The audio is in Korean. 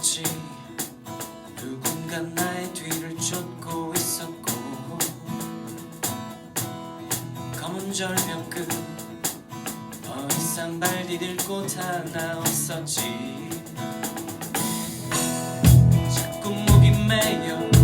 있었지. 그 누군가 나의 뒤를 쫓고 있었고. 검은 절벽 끝더 이상 발 디딜 곳 하나 없었지. 자꾸 목이 메여